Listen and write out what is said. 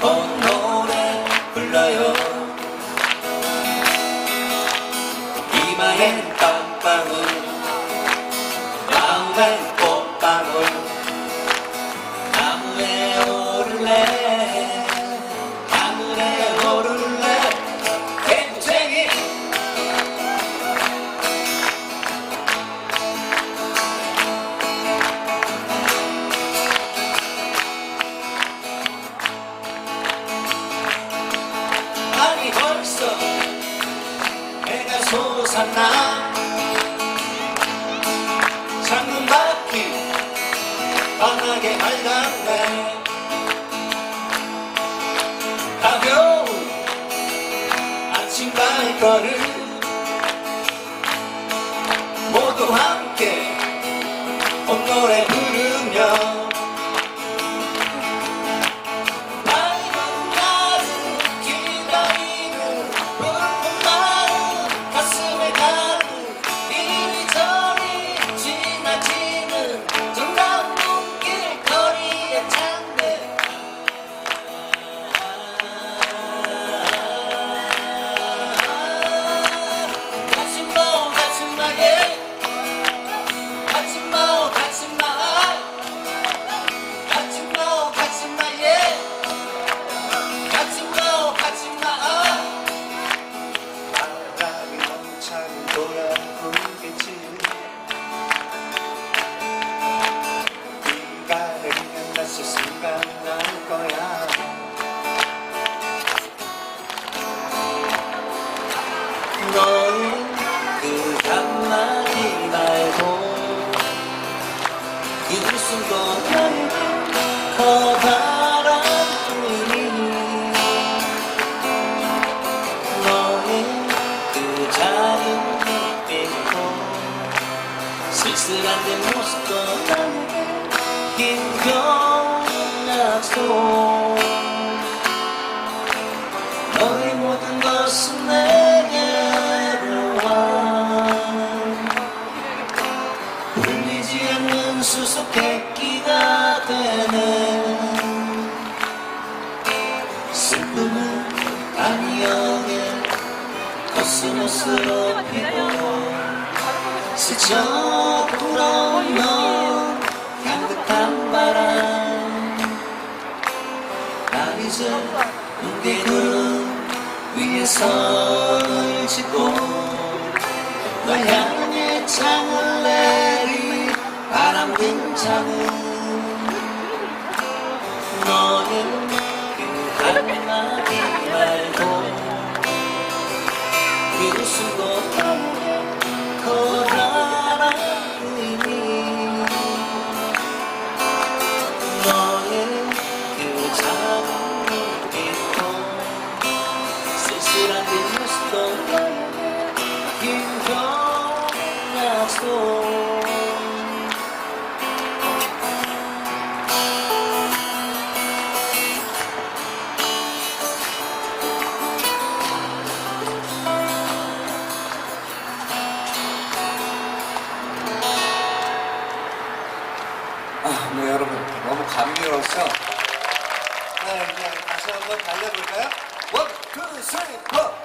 예쁜 노래 불러요. 이마엔 땀방울 마음엔 꽃방울 벌써 해가 솟았나? 창문 밖이 환하게 밝았네. 가벼운 아침 발걸음 모두 함께 너는 그 한마디 말고 그 순간 나에게 커다란 꿈이 너의 그 작은 눈빛도 쓸쓸한 내 모습도 나에게 힘겨운 약속 너의 모든 것은 내 스쳐 불어오면 향긋한 바람. 날 이제 눈개구름 위에 선을 짓고 널 향해 창을 내리 바람 등장은 여러분. 너무 감미로워서. 네 이제 다시 한번 달려볼까요? 원, to the same club.